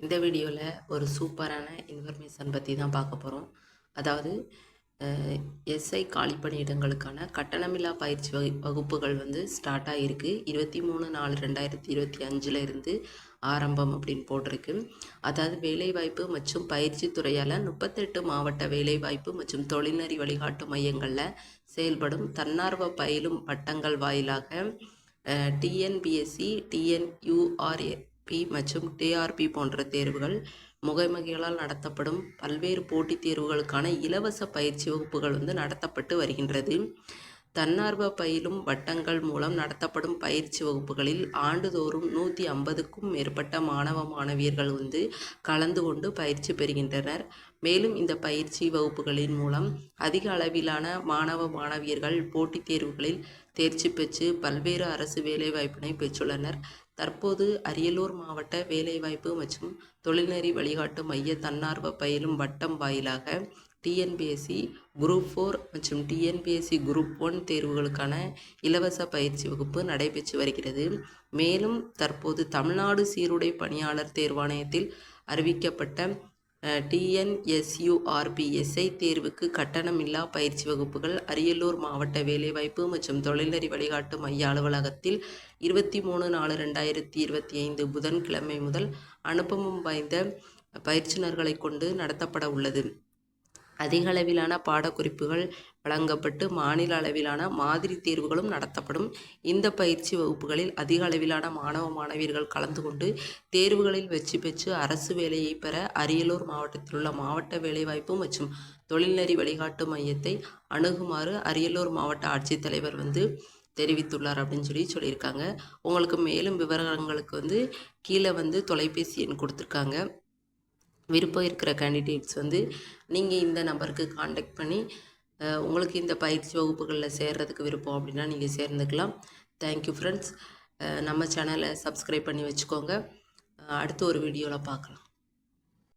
இந்த வீடியோவில் ஒரு சூப்பரான இன்ஃபர்மேஷன் பற்றி தான் பார்க்க போகிறோம் அதாவது எஸ்ஐ காலிப்பணியிடங்களுக்கான கட்டணமில்லா பயிற்சி வகு வகுப்புகள் வந்து ஸ்டார்ட் ஆகிருக்கு இருபத்தி மூணு நாலு ரெண்டாயிரத்தி இருபத்தி அஞ்சில் இருந்து ஆரம்பம் அப்படின்னு போட்டிருக்கு. அதாவது வேலைவாய்ப்பு மற்றும் பயிற்சி துறையால் முப்பத்தெட்டு மாவட்ட வேலைவாய்ப்பு மற்றும் தொழில்நெறி வழிகாட்டு மையங்களில் செயல்படும் தன்னார்வ பயிலும் பட்டங்கள் வாயிலாக டிஎன்பிஎஸ்சி பி மற்றும் டிஆர்பி போன்ற தேர்வுகள் முகமைகளால் நடத்தப்படும் பல்வேறு போட்டித் தேர்வுகளுக்கான இலவச பயிற்சி வகுப்புகள் வந்து நடத்தப்பட்டு வருகின்றது. தன்னார்வ பயிலும் வட்டங்கள் மூலம் நடத்தப்படும் பயிற்சி வகுப்புகளில் ஆண்டுதோறும் நூற்றி ஐம்பதுக்கும் மேற்பட்ட மாணவ மாணவியர்கள் வந்து கலந்து கொண்டு பயிற்சி பெறுகின்றனர். மேலும் இந்த பயிற்சி வகுப்புகளின் மூலம் அதிக அளவிலான மாணவ மாணவியர்கள் போட்டித் தேர்வுகளில் தேர்ச்சி பெற்று பல்வேறு அரசு வேலைவாய்ப்பினை பெற்றுள்ளனர். தற்போது அரியலூர் மாவட்ட வேலைவாய்ப்பு மற்றும் தொழில்நெறி வழிகாட்டு மைய தன்னார்வ பயிலும் வட்டம் வாயிலாக டிஎன்பிஎஸ்சி குரூப் ஃபோர் மற்றும் டிஎன்பிஎஸ்சி குரூப் ஒன் தேர்வுகளுக்கான இலவச பயிற்சி வகுப்பு நடைபெற்று வருகிறது. மேலும் தற்போது தமிழ்நாடு சீருடை பணியாளர் தேர்வாணையத்தில் அறிவிக்கப்பட்ட டிஎன்எஸ்யூஆர்பிஎஸ்ஐ தேர்வுக்கு கட்டணமில்லா பயிற்சி வகுப்புகள் அரியலூர் மாவட்ட வேலைவாய்ப்பு மற்றும் தொழில்நெறி வழிகாட்டு மைய அலுவலகத்தில் இருபத்தி மூணு நாலு ரெண்டாயிரத்தி இருபத்தி ஐந்து புதன்கிழமை முதல் அனுபவம் வாய்ந்த பயிற்சினர்களை கொண்டு நடத்தப்பட உள்ளது. அதிக அளவிலான பாடக்குறிப்புகள் வழங்கப்பட்டு மாநில அளவிலான மாதிரி தேர்வுகளும் நடத்தப்படும். இந்த பயிற்சி வகுப்புகளில் அதிக அளவிலான மாணவ மாணவியர்கள் கலந்து கொண்டு தேர்வுகளில் வெற்றி பெற்று அரசு வேலையை பெற அரியலூர் மாவட்டத்தில் உள்ள மாவட்ட வேலைவாய்ப்பு மற்றும் தொழில்நெறி வழிகாட்டு மையத்தை அணுகுமாறு அரியலூர் மாவட்ட ஆட்சித்தலைவர் வந்து தெரிவித்துள்ளார் அப்படின்னு சொல்லி சொல்லியிருக்காங்க. உங்களுக்கு மேலும் விவரங்களுக்கு வந்து கீழே வந்து தொலைபேசி எண் கொடுத்துருக்காங்க. விருப்பம் இருக்கிற கேண்டிடேட்ஸ் வந்து நீங்கள் இந்த நம்பருக்கு காண்டாக்ட் பண்ணி உங்களுக்கு இந்த பயிற்சி வகுப்புகளில் சேர்கிறதுக்கு விருப்பம் அப்படின்னா நீங்கள் சேர்ந்துக்கலாம். தேங்க்யூ ஃப்ரெண்ட்ஸ் நம்ம சேனலை சப்ஸ்கிரைப் பண்ணி வச்சுக்கோங்க. அடுத்து ஒரு வீடியோவில் பார்க்கலாம்.